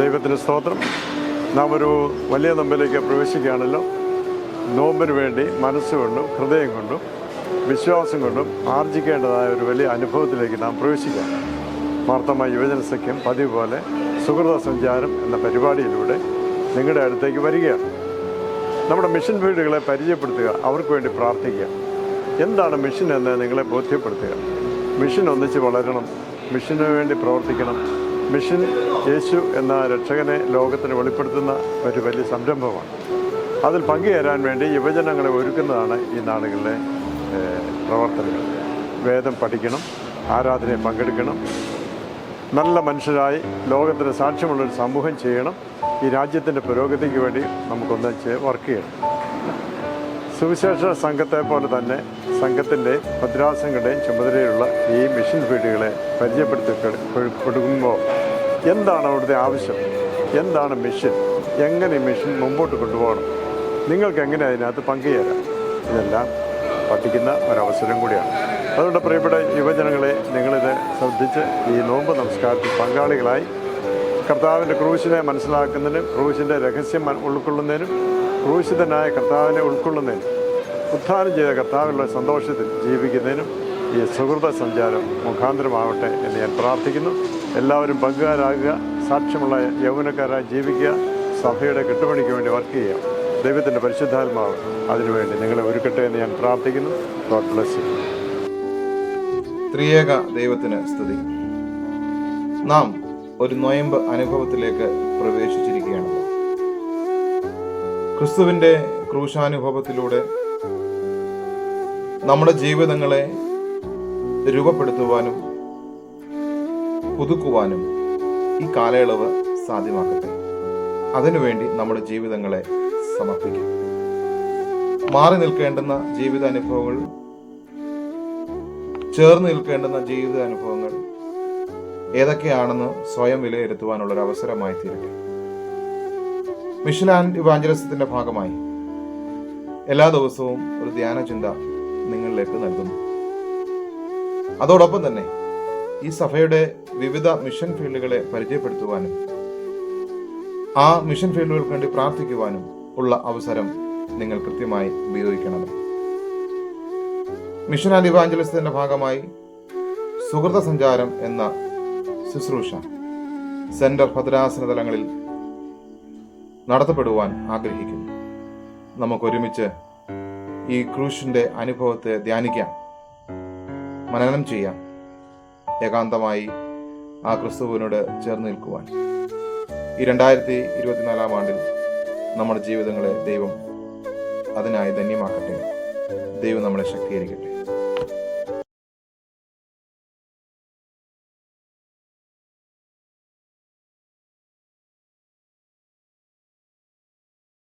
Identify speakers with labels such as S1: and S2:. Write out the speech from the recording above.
S1: ദൈവത്തിന് സ്തോത്രം. നാം ഒരു വലിയ നമ്പിലേക്ക് പ്രവേശിക്കുകയാണല്ലോ. നോമ്പിന് വേണ്ടി മനസ്സുകൊണ്ടും ഹൃദയം കൊണ്ടും വിശ്വാസം കൊണ്ടും ആർജിക്കേണ്ടതായ ഒരു വലിയ അനുഭവത്തിലേക്ക് നാം പ്രവേശിക്കാം. മാർത്തമ യുവജന സഖ്യം പതിവ് പോലെ സുഹൃത സഞ്ചാരം എന്ന പരിപാടിയിലൂടെ നിങ്ങളുടെ അടുത്തേക്ക് വരികയാണ്. നമ്മുടെ മിഷൻ ഫീൽഡുകളെ പരിചയപ്പെടുത്തുക അവർക്ക് വേണ്ടി പ്രാർത്ഥിക്കുക. എന്താണ് മിഷൻ എന്ന് നിങ്ങളെ ബോധ്യപ്പെടുത്തുക? മിഷൻ ഒന്നിച്ച് വളരണം മിഷന് വേണ്ടി പ്രവർത്തിക്കണം. മിഷൻ യേശു എന്ന രക്ഷകനെ ലോകത്തിന് വെളിപ്പെടുത്തുന്ന ഒരു വലിയ സംരംഭമാണ്. അതിൽ പങ്കുചേരാൻ വേണ്ടി യുവജനങ്ങളെ ഒരുക്കുന്നതാണ് ഈ നാടുകളിലെ പ്രവർത്തനങ്ങൾ. വേദം പഠിക്കണം ആരാധനയിൽ പങ്കെടുക്കണം. നല്ല മനുഷ്യരായി ലോകത്തിന് സാക്ഷ്യമുള്ളൊരു സമൂഹം ചെയ്യണം. ഈ രാജ്യത്തിന്റെ പുരോഗതിക്ക് വേണ്ടി നമുക്കൊന്ന് വർക്ക് ചെയ്യണം. സുവിശേഷ സംഘത്തെ പോലെ തന്നെ സംഘത്തിന്റെ ഭദ്രാസങ്ങളുടെയും ചുമതലയുള്ള ഈ മിഷൻ ഫീൽഡുകളെ പരിചയപ്പെടുത്തി കൊടുക്കുമ്പോൾ എന്താണ് അവിടുത്തെ ആവശ്യം? എന്താണ് മിഷൻ എങ്ങനെ മിഷൻ മുമ്പോട്ട് കൊണ്ടുപോകണം? നിങ്ങൾക്ക് എങ്ങനെ അതിനകത്ത് പങ്കുചേരാം? ഇതെല്ലാം പഠിക്കുന്ന ഒരവസരം കൂടിയാണ്. അതുകൊണ്ട് പ്രിയപ്പെട്ട യുവജനങ്ങളെ നിങ്ങളിത് ശ്രദ്ധിച്ച് ഈ നോമ്പ് നമസ്കാരത്തിൽ പങ്കാളികളായി കർത്താവിന്റെ ക്രൂശിനെ മനസ്സിലാക്കുന്നതിനും ക്രൂശിന്റെ രഹസ്യം ഉൾക്കൊള്ളുന്നതിനും ക്രൂശിതനായ കർത്താവിനെ ഉൾക്കൊള്ളുന്നതിനും ഉത്ഥാനം ചെയ്ത കർത്താവിലുള്ള സന്തോഷത്തിൽ ജീവിക്കുന്നതിനും ഈ സുഹൃത സഞ്ചാരം മുഖാന്തരമാവട്ടെ എന്ന് ഞാൻ പ്രാർത്ഥിക്കുന്നു. എല്ലാവരും പങ്കുകാരാകുക സാക്ഷ്യമുള്ള യൗവനക്കാരായി ജീവിക്കുക സഭയുടെ കെട്ടുപണിക്ക് വേണ്ടി വർക്ക് ചെയ്യുക. ദൈവത്തിന്റെ പരിശുദ്ധാത്മാവ് അതിനുവേണ്ടി നിങ്ങളെ ഒരുക്കട്ടെ എന്ന് ഞാൻ പ്രാർത്ഥിക്കുന്നു. ഗോഡ് ബ്ലസ് യു
S2: ത്രിയേക ദൈവത്തിന് സ്തുതി. നാം ഒരു നൊയമ്പ് അനുഭവത്തിലേക്ക് പ്രവേശിച്ചിരിക്കുകയാണല്ലോ ക്രിസ്തുവിന്റെ ക്രൂശാനുഭവത്തിലൂടെ നമ്മുടെ ജീവിതങ്ങളെ രൂപപ്പെടുത്തുവാനും പുതുക്കുവാനും ഈ കാലയളവ് സാധ്യമാക്കട്ടെ. അതിനുവേണ്ടി നമ്മുടെ ജീവിതങ്ങളെ സമർപ്പിക്കും. മാറി നിൽക്കേണ്ടുന്ന ജീവിത അനുഭവങ്ങൾ ചേർന്ന് നിൽക്കേണ്ടുന്ന ജീവിത അനുഭവങ്ങൾ ഏതൊക്കെയാണെന്ന് സ്വയം വിലയിരുത്തുവാനുള്ള ഒരു അവസരമായി തീരട്ടെ. മിഷൻ ആൻഡ് ഇവാഞ്ചലിസത്തിന്റെ ഭാഗമായി എല്ലാ ദിവസവും ഒരു ധ്യാന ചിന്ത നിങ്ങളിലേക്ക് നൽകുന്നു. അതോടൊപ്പം തന്നെ ഈ സഭയുടെ വിവിധ മിഷൻ ഫീൽഡുകളെ പരിചയപ്പെടുത്തുവാനും ആ മിഷൻ ഫീൽഡുകൾക്ക് വേണ്ടി പ്രാർത്ഥിക്കുവാനും ഉള്ള അവസരം നിങ്ങൾ കൃത്യമായി ഉപയോഗിക്കണം. മിഷൻ ഇവാഞ്ചലിസത്തിന്റെ ഭാഗമായി സുഹൃത സഞ്ചാരം എന്ന ശുശ്രൂഷ സെന്റർ ഭദ്രാസന തലങ്ങളിൽ നടത്തപ്പെടുവാൻ ആഗ്രഹിക്കുന്നു. നമുക്കൊരുമിച്ച് ഈ ക്രൂശിന്റെ അനുഭവത്തെ ധ്യാനിക്കാം. മനനം ചെയ്യാം. ഏകാന്തമായി ആ ക്രിസ്തുവിനോട് ചേർന്ന് നിൽക്കുവാൻ. ഈ രണ്ടായിരത്തി ഇരുപത്തിനാലാം ആണ്ടിൽ നമ്മുടെ ജീവിതങ്ങളെ ദൈവം അതിനായി ധന്യമാക്കട്ടെ. ദൈവം നമ്മളെ ശക്തീകരിക്കട്ടെ.